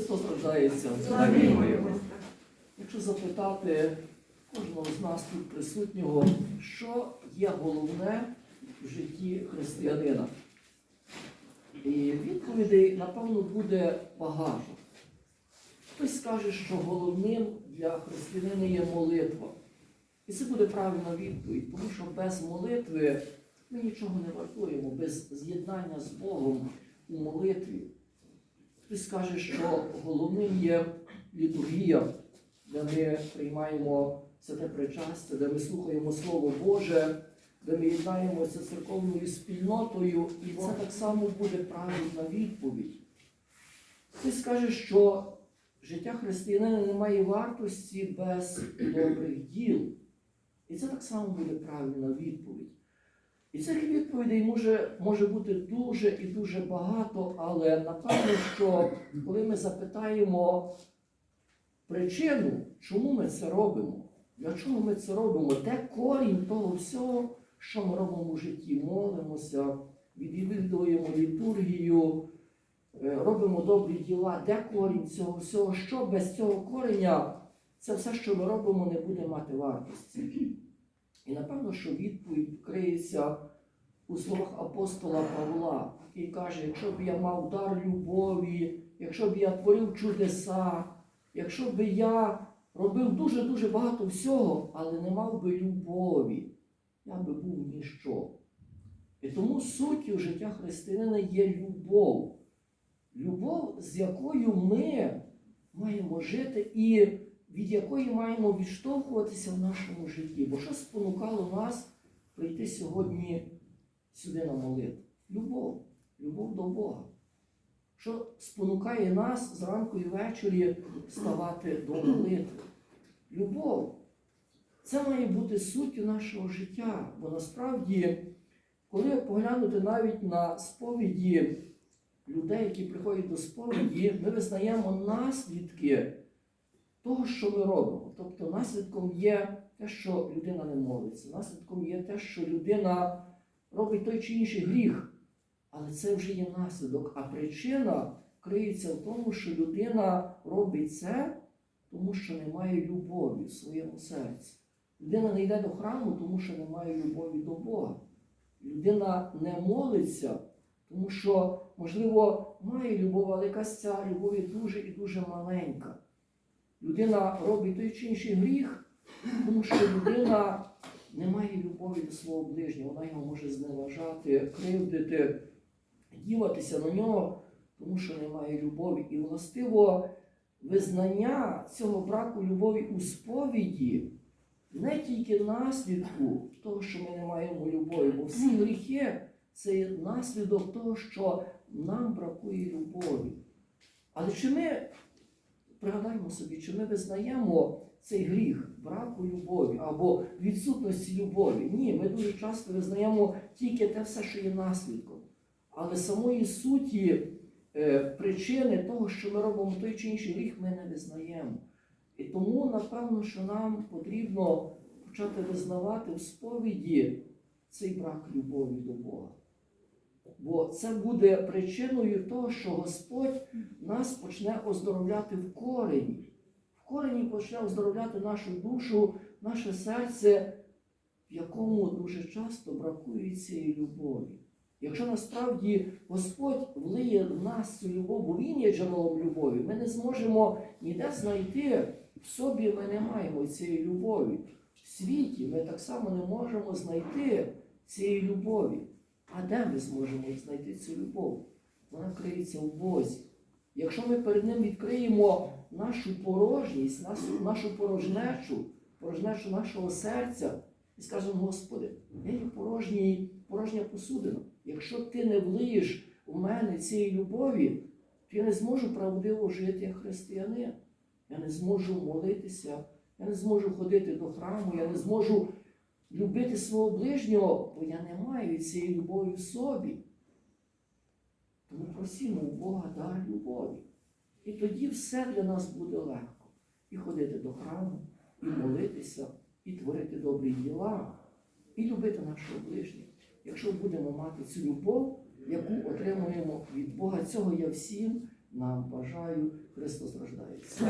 Христос рождається. Якщо запитати кожного з нас тут присутнього, що є головне в житті християнина? І відповідей, напевно, буде багато. Хтось скаже, що головним для християнина є молитва. І це буде правильна відповідь, тому що без молитви ми нічого не вартуємо, без з'єднання з Богом у молитві. Хтось скаже, що головним є літургія, де ми приймаємо святе причастя, де ми слухаємо Слово Боже, де ми єднаємося з церковною спільнотою, і це так само буде правильна відповідь. Хтось скаже, що життя християнина не має вартості без добрих діл. І це так само буде правильна відповідь. І цих відповідей може, може бути дуже і дуже багато, але напевно, що коли ми запитаємо причину, чому ми це робимо, для чого ми це робимо, де корінь того всього, що ми робимо у житті, молимося, відвідуємо літургію, е, робимо добрі діла, де корінь цього всього, що без цього кореня, це все, що ми робимо, не буде мати вартості. І напевно, що відповідь криється у словах апостола Павла, який каже, якщо б я мав дар любові, якщо б я творив чудеса, якщо б я робив дуже-дуже багато всього, але не мав би любові, я би був ніщо. І тому суттю життя християнина є любов. Любов, з якою ми маємо жити і від якої маємо відштовхуватися в нашому житті. Бо що спонукало нас прийти сьогодні сюди на молитву? Любов, любов до Бога. Що спонукає нас зранку і ввечері ставати до молитви? Любов. Це має бути суттю нашого життя. Бо насправді, коли поглянути навіть на сповіді людей, які приходять до сповіді, ми визнаємо наслідки того, що ми робимо. Тобто наслідком є те, що людина не молиться, наслідком є те, що людина робить той чи інший гріх. Але це вже є наслідок. А причина криється в тому, що людина робить це, тому що немає любові в своєму серці. Людина не йде до храму, тому що немає любові до Бога. Людина не молиться, тому що, можливо, має любов, але якась ця любов є дуже і дуже маленька. Людина робить той чи інший гріх, тому що людина не має любові до свого ближнього, вона його може зневажати, кривдити, діватися на нього, тому що немає любові. І властиво визнання цього браку любові у сповіді не тільки наслідку того, що ми не маємо любові, бо всі гріхи це є наслідок того, що нам бракує любові. Але чи ми Пригадаємо собі, чи ми визнаємо цей гріх браку любові або відсутності любові. Ні, ми дуже часто визнаємо тільки те все, що є наслідком. Але самої суті е, причини того, що ми робимо той чи інший гріх, ми не визнаємо. І тому, напевно, що нам потрібно почати визнавати в сповіді цей брак любові до Бога. Бо це буде причиною того, що Господь нас почне оздоровляти в корені. В корені почне оздоровляти нашу душу, наше серце, в якому дуже часто бракує цієї любові. Якщо насправді Господь влиє в нас цю любов, бо Він є джерелом любові, ми не зможемо ніде знайти в собі, ми не маємо цієї любові. В світі ми так само не можемо знайти цієї любові. А де ми зможемо знайти цю любов? Вона криється в Бозі. Якщо ми перед Ним відкриємо нашу порожність, нашу, нашу порожнечу, порожнечу нашого серця і скажемо, Господи, я є порожній, порожня посудина. Якщо ти не влиєш у мене цієї любові, то я не зможу правдиво жити як християнин. Я не зможу молитися, я не зможу ходити до храму, я не зможу любити свого ближнього, бо я не маю цієї любові в собі. Тому просімо у Бога дар любові. І тоді все для нас буде легко. І ходити до храму, і молитися, і творити добрі діла, і любити нашого ближнього. Якщо будемо мати цю любов, яку отримуємо від Бога, цього я всім нам бажаю. Христос рождається.